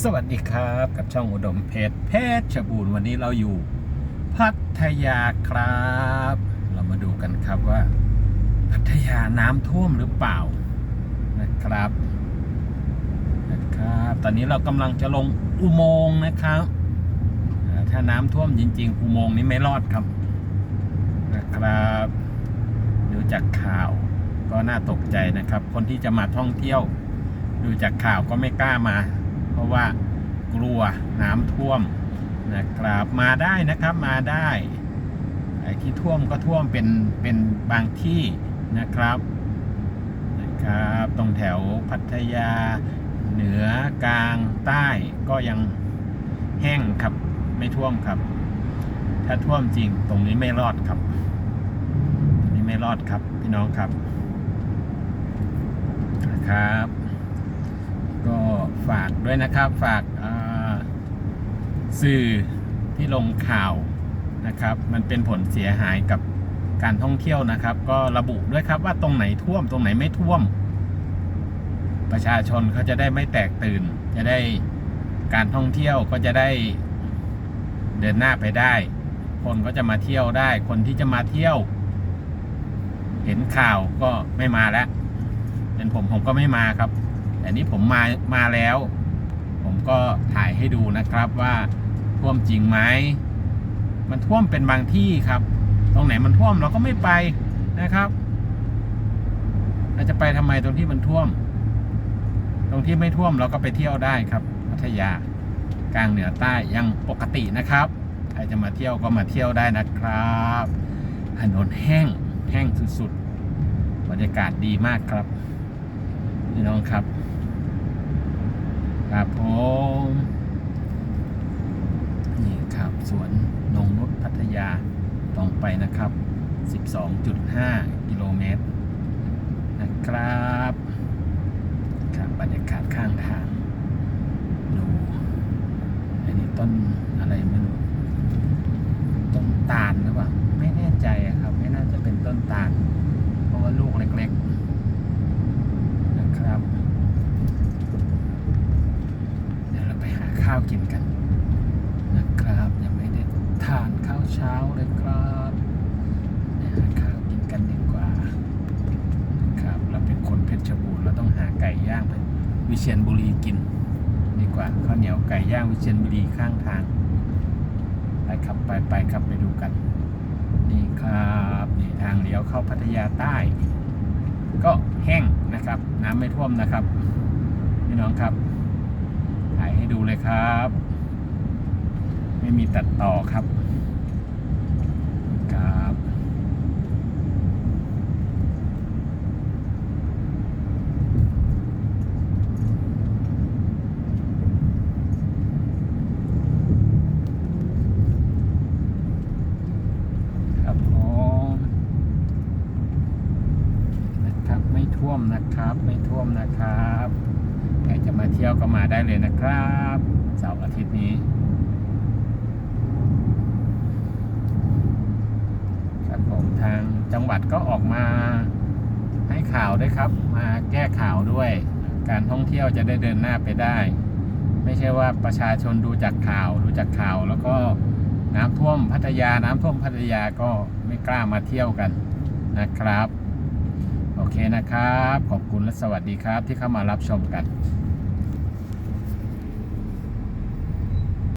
สวัสดีครับกับช่องอุดมเพชรเพชรชบูรณ์วันนี้เราอยู่ พัทยาครับ เรามาดูกันครับว่า พัทยาน้ำท่วมหรือเปล่านะครับนะครับ ตอนนี้เรากำลังจะลงอุโมงค์นะครับ ถ้าน้ำท่วมจริง ๆ อุโมงค์นี้ไม่รอดครับนะครับดูจากข่าวก็น่าตกใจนะครับ คนที่จะมาท่องเที่ยว ดูจากข่าวก็ไม่กล้ามา เพราะว่ากลัวน้ำท่วมนะครับมาได้นะครับมาได้ไอ้ที่ท่วมก็ท่วมเป็นเป็นบางที่นะครับนะครับตรงแถวพัทยาเหนือกลางใต้ก็ยังแห้งครับไม่ท่วมครับ ถ้าท่วมจริงตรงนี้ไม่รอดครับตรงนี้ไม่รอดครับพี่น้องครับนะครับ ก็ ฝากด้วยนะครับ ฝากสื่อที่ลงข่าวนะครับ มันเป็นผลเสียหายกับการท่องเที่ยวนะครับ ก็ระบุด้วยครับว่าตรงไหนท่วมตรงไหนไม่ท่วม ประชาชนเขาจะได้ไม่แตกตื่น จะได้การท่องเที่ยวก็จะได้เดินหน้าไปได้ คนก็จะมาเที่ยวได้ คนที่จะมาเที่ยว เห็นข่าวก็ไม่มาแล้วเป็นผมผมก็ไม่มาครับ แต่นี้ผมมามาแล้ว ผมก็ถ่ายให้ดูนะครับว่าท่วมจริงไหมมันท่วมเป็นบางที่ครับ ตรงไหนมันท่วมเราก็ไม่ไปนะครับเราจะไปทำไมตรงที่มันท่วม ตรงที่ไม่ท่วมเราก็ไปเที่ยวได้ครับพัทยากลางเหนือใต้ยังปกตินะครับใครจะมาเที่ยวก็มาเที่ยวได้นะครับถนนแห้งแห้งสุดๆบรรยากาศดีมากครับพี่น้องครับ ครับผมนี่ครับสวนนงนุชพัทยาตรงไปนะครับ 12.5 กิโลเมตรนะครับครับบรรยากาศข้างทางดูอันนี้ต้นอะไรไม่รู้ ต้นตาลหรือเปล่า ไม่แน่ใจอะครับ ไม่น่าจะเป็นต้นตาล เพราะว่าลูกเล็กๆ นะครับ เดี๋ยวเราไปหา ข้าวกินกันนะครับยังไม่ได้ทานข้าวเช้าเลยครับไปหาข้าวกินกันดีกว่าครับเราเป็นคนเพชรบูรณ์เราต้องหาไก่ย่างไปวิเชียรบุรีกินดีกว่าข้าวเหนียวไก่ย่างวิเชียรบุรีข้างทางไปครับไปไปครับไปดูกันนี่ครับนี่ทางเลี้ยวเข้าพัทยาใต้ ก็แห้งนะครับ น้ำไม่ท่วมนะครับพี่น้องครับ ถ่ายให้ดูเลยครับ ไม่มีตัดต่อครับครับครับผมนะครับไม่ท่วมนะครับ ไม่ท่วมนะครับ ใครจะมาเที่ยวก็มาได้เลยนะครับเสาร์อาทิตย์นี้ครับผมทางจังหวัดก็ออกมาให้ข่าวด้วยครับ มาแก้ข่าวด้วย การท่องเที่ยวจะได้เดินหน้าไปได้ ไม่ใช่ว่าประชาชนดูจากข่าวดูจากข่าวแล้วก็น้ำท่วมพัทยาน้ำท่วมพัทยาก็ไม่กล้ามาเที่ยวกันนะครับ เคนะครับ ขอบคุณและสวัสดีครับที่เข้ามารับชมกัน